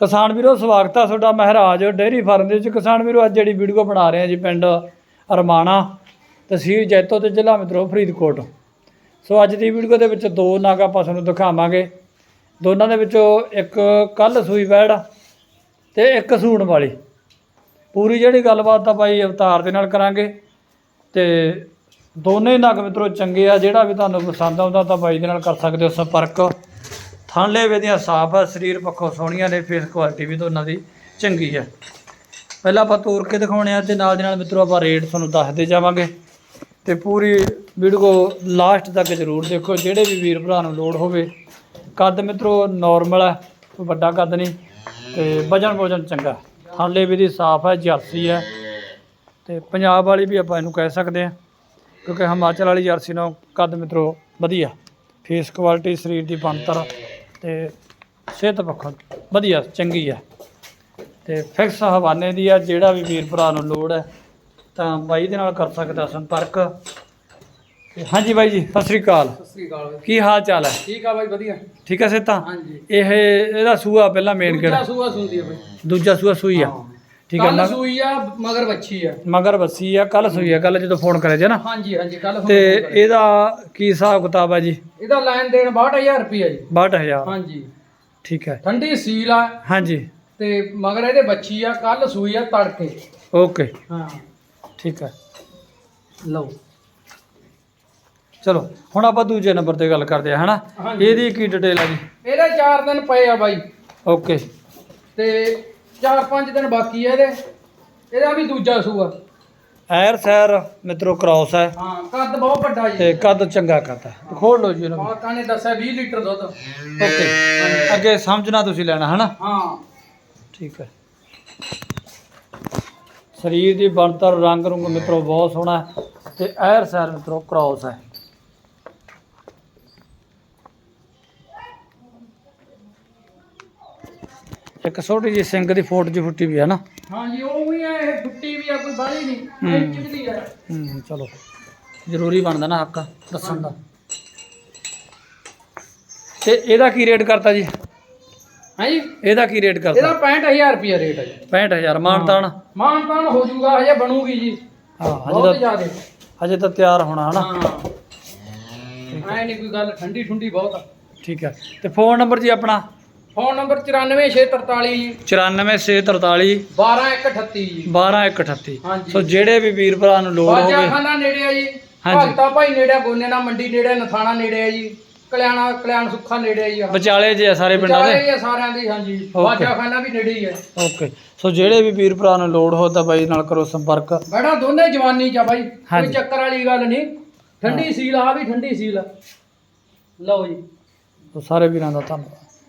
ਕਿਸਾਨ ਵੀਰੋ, ਸਵਾਗਤ ਆ ਤੁਹਾਡਾ ਮਹਾਰਾਜ ਡੇਅਰੀ ਫਾਰਮ ਦੇ ਵਿੱਚ। ਕਿਸਾਨ ਵੀਰੋ, ਅੱਜ ਜਿਹੜੀ ਵੀਡੀਓ ਬਣਾ ਰਹੇ ਆ ਜੀ ਪਿੰਡ ਅਰਮਾਣਾ ਤਹਿਸੀਲ ਜੈਤੋ ਤੇ ਜ਼ਿਲ੍ਹਾ ਮਿੱਤਰੋ, ਫਰੀਦਕੋਟ। ਸੋ ਅੱਜ ਦੀ ਵੀਡੀਓ ਦੇ ਵਿੱਚ ਦੋ ਨਾਗ ਆਪਾਂ ਤੁਹਾਨੂੰ ਦਿਖਾਵਾਂਗੇ। ਦੋਨਾਂ ਦੇ ਵਿੱਚੋਂ ਇੱਕ ਕੱਲ ਸੂਈ ਵੈੜ ਤੇ ਇੱਕ ਸੂਣ ਵਾਲੀ। ਪੂਰੀ ਜਿਹੜੀ ਗੱਲਬਾਤ ਤਾਂ ਬਾਈ ਅਵਤਾਰ ਦੇ ਨਾਲ ਕਰਾਂਗੇ ਤੇ ਦੋਨੇ ਨਗ ਮਿੱਤਰੋ ਚੰਗੇ ਆ, ਜਿਹੜਾ ਵੀ ਤੁਹਾਨੂੰ ਪਸੰਦ ਆਉਂਦਾ ਤਾਂ ਬਾਈ ਦੇ ਨਾਲ ਕਰ ਸਕਦੇ ਹੋ ਸੰਪਰਕ। ਥਾਂਲੇ ਵੇਦੀਆਂ ਸਾਫ਼ ਆ, ਸਰੀਰ ਪੱਖੋਂ ਸੋਹਣੀਆਂ ਨੇ ਫੇਸ ਕੁਆਲਿਟੀ ਵੀ ਦੋਨਾਂ ਦੀ ਚੰਗੀ ਹੈ ਪਹਿਲਾਂ ਆਪਾਂ ਤੋਰ ਕੇ ਦਿਖਾਉਣੇ ਆ ਤੇ ਨਾਲ ਦੇ ਨਾਲ ਮਿੱਤਰੋ ਆਪਾਂ ਰੇਟ ਤੁਹਾਨੂੰ ਦੱਸਦੇ ਜਾਵਾਂਗੇ। ਤੇ ਪੂਰੀ ਵੀਡੀਓ ਲਾਸਟ ਤੱਕ ਜ਼ਰੂਰ ਦੇਖੋ, ਜਿਹੜੇ ਵੀ ਵੀਰ ਭਰਾ ਨੂੰ ਲੋੜ ਹੋਵੇ। ਕੱਦ ਮਿੱਤਰੋ ਨਾਰਮਲ ਹੈ ਕੋਈ ਵੱਡਾ ਕੱਦ ਨਹੀਂ, ਤੇ ਵਜਨ ਭੋਜਨ ਚੰਗਾ। ਥਾਂਲੇ ਵੀ ਦੀ ਸਾਫ਼ ਹੈ ਜਰਸੀ ਹੈ ਤੇ ਪੰਜਾਬ ਵਾਲੀ ਵੀ ਆਪਾਂ ਇਹਨੂੰ ਕਹਿ ਸਕਦੇ ਹਾਂ ਕਿਉਂਕਿ ਹਿਮਾਚਲ ਵਾਲੀ ਜਰਸੀ ਨਾਲੋਂ ਕੱਦ ਮਿੱਤਰੋ ਵਧੀਆ। ਫੇਸ ਕੁਆਲਿਟੀ ਸਰੀਰ ਦੀ ਬਣਤਰ ਤੇ ਸਿਹਤ ਪੱਖੋਂ ਵਧੀਆ ਚੰਗੀ ਹੈ ਤੇ ਫਿਕਸ ਹਵਾਨੇ ਦੀ ਆ ਜਿਹੜਾ ਵੀ ਵੀਰ ਭਰਾ ਨੂੰ ਲੋੜ ਹੈ ਤਾਂ ਬਾਈ ਦੇ ਨਾਲ ਕਰ ਸਕਦਾ ਸੰਪਰਕ। ਤੇ ਹਾਂਜੀ ਬਾਈ ਜੀ ਸਤਿ ਸ੍ਰੀ ਅਕਾਲ। ਸਤਿ ਸ੍ਰੀ ਅਕਾਲ। ਕੀ ਹਾਲ ਚਾਲ ਹੈ ਠੀਕ ਆ ਬਾਈ ਵਧੀਆ। ਠੀਕ ਹੈ ਸੇਤਾ ਹਾਂਜੀ। ਇਹ ਇਹਦਾ ਸੂਆ ਪਹਿਲਾਂ ਮੇਨ ਦੂਜਾ ਕਿਹੜਾ? ਸੂਆ ਸੁਣਦੀ ਆ ਬਾਈ। ਦੂਜਾ ਸੂਆ ਸੂਈ ਆ। ਠੀਕ ਹੈ ਕੱਲ ਮਗ- ਸੂਈ ਆ ਮਗਰ ਬੱਚੀ ਆ। ਮਗਰ ਬੱਸੀ ਆ ਕੱਲ ਸੂਈ ਆ ਕੱਲ ਜਦੋਂ ਫੋਨ ਕਰਿਆ ਸੀ ਨਾ। ਹਾਂਜੀ ਹਾਂਜੀ ਕੱਲ ਤੇ ਇਹਦਾ ਕੀ ਹਿਸਾਬ ਕਿਤਾਬ ਹੈ ਜੀ? ਇਹਦਾ ਲੈਣ ਦੇਣ 62000 ਰੁਪਿਆ ਜੀ। 62000 ਹਾਂਜੀ। ਠੀਕ ਹੈ। ਠੰਡੀ ਸੀਲ ਆ। ਹਾਂਜੀ। ਤੇ ਮਗਰ ਇਹਦੇ ਬੱਚੀ ਆ ਕੱਲ ਸੂਈ ਆ ਤੜਕੇ। ਓਕੇ। ਹਾਂ। ਠੀਕ ਹੈ। ਲਓ। ਚਲੋ ਹੁਣ ਆਪਾਂ ਦੂਜੇ ਨੰਬਰ ਤੇ ਗੱਲ ਕਰਦੇ ਆ ਹਨਾ? ਹਾਂਜੀ। ਇਹਦੀ ਕੀ ਡਿਟੇਲ ਆ ਜੀ? ਇਹਦੇ 4 ਦਿਨ ਪਏ ਆ ਬਾਈ। ਓਕੇ। ਤੇ 4-5 ਦਿਨ ਬਾਕੀ ਆ ਇਹਦੇ। ਇਹਦਾ ਵੀ ਦੂਜਾ ਸੂਆ। ਐਰ ਸੈਰ ਮਿੱਤਰੋ ਕ੍ਰਾਸ ਹੈ। ਹਾਂ ਕੱਦ ਬਹੁਤ ਵੱਡਾ ਜੀ। ਤੇ ਕੱਦ ਚੰਗਾ ਕੱਦ ਹੈ। ਖੋਲ ਲਓ ਜੀ ਇਹਨੂੰ। ਮਾਤਾ ਨੇ ਦੱਸਿਆ 20 ਲੀਟਰ ਦੁੱਧ। ਓਕੇ। ਅੱਗੇ ਸਮਝਣਾ ਤੁਸੀਂ ਲੈਣਾ ਹਨਾ? ਹਾਂ। ਠੀਕ ਹੈ। ਸਰੀਰ ਦੀ ਬਣਤਰ ਰੰਗ ਰੁੰਗ ਮਿੱਤਰੋ ਬਹੁਤ ਸੋਹਣਾ ਹੈ ਤੇ ਐਰ ਸੈਰ ਮਿੱਤਰੋ ਕ੍ਰਾਸ ਹੈ। ਇੱਕ ਛੋਟੀ ਜਿਹੀ ਸਿੰਗ ਦੀ ਫੋਟ ਜੀ ਫੁੱਟੀ ਵੀ ਹੈ ਨਾ। ਹਾਂਜੀ ਉਹ ਵੀ ਇਹ ਫੁੱਟੀ ਵੀ ਆ ਕੋਈ ਬਾਹਲੀ ਨਹੀਂ ਹੂੰ। ਇੰਚ ਦੀ ਆ। ਹੂੰ ਚਲੋ। ਜ਼ਰੂਰੀ ਬਣਦਾ ਨਾ ਹੱਕ ਦੱਸਣ ਦਾ। ਤੇ ਇਹਦਾ ਕੀ ਰੇਟ ਕਰਤਾ ਜੀ? ਹਾਂਜੀ? ਇਹਦਾ ਕੀ ਰੇਟ ਇਹਦਾ ਕਰਤਾ 65000 ਰੁਪਿਆ ਰੇਟ ਹੈ ਜੀ। 65000 ਮਾਨਤਾਨ ਮਾਨ ਤਾਨ ਹੋ ਜਾਊਗਾ ਹਜੇ ਬਣੂਗੀ ਜੀ। ਹਾਂ ਹਜੇ ਤਾਂ ਜ਼ਿਆਦੇ। ਹਜੇ ਤਾਂ ਤਿਆਰ ਹੋਣਾ ਹਨਾ? ਹਾਂ। ਐ ਨਹੀਂ ਕੋਈ ਗੱਲ ਠੰਡੀ ਠੁੰਡੀ ਬਹੁਤ ਆ। ਠੀਕ ਹੈ ਤੇ ਫੋਨ ਨੰਬਰ ਜੀ ਆਪਣਾ? ਫੋਨ ਨੰਬਰ 94643 ਜੀ 94643 12138 ਜੀ 12138 ਹਾਂਜੀ। ਸੋ ਜਿਹੜੇ ਵੀ ਵੀਰ ਭਰਾ ਨੂੰ ਲੋੜ ਹੋਵੇ। ਖਾਨਾ ਨੇੜੇ ਆ ਜੀ। ਹਾਂਜੀ। ਭਗਤਾ ਭਾਈ ਨੇੜੇ ਗੋਨੇ ਨਾਲ ਮੰਡੀ ਨੇੜੇ ਨਥਾਣਾ ਨੇੜੇ ਆ ਜੀ। ਕਲਿਆਣਾ ਕਲਿਆਣ ਸੁੱਖਾ ਨੇੜੇ ਆ ਜੀ ਵਿਚਾਲੇ ਜੇ ਸਾਰੇ ਪਿੰਡਾਂ ਵਿਚਾਲੇ ਦੇ ਆ ਸਾਰਿਆਂ ਦੀ ਹਾਂਜੀ। ਬਾਜਾ ਖਾਨਾ ਵੀ ਨੇੜੇ ਹੀ ਹੈ ਓਕੇ। ਸੋ ਜਿਹੜੇ ਵੀ ਵੀਰ ਭਰਾ ਨੂੰ ਲੋੜ ਹੋ ਤਾਂ ਬਾਈ ਨਾਲ ਕਰੋ ਸੰਪਰਕ। ਬੜਾ ਦੋਨੇ ਜਵਾਨੀ ਚ ਆ ਬਾਈ। ਕੋਈ। ਚੱਕਰ ਵਾਲੀ ਗੱਲ ਨਹੀਂ। ਠੰਡੀ ਸੀਲ ਆ ਵੀ ਠੰਡੀ ਸੀਲ ਲਓ ਜੀ। ਸਾਰੇ ਵੀਰਾਂ ਦਾ ਧੰਨਵਾਦ।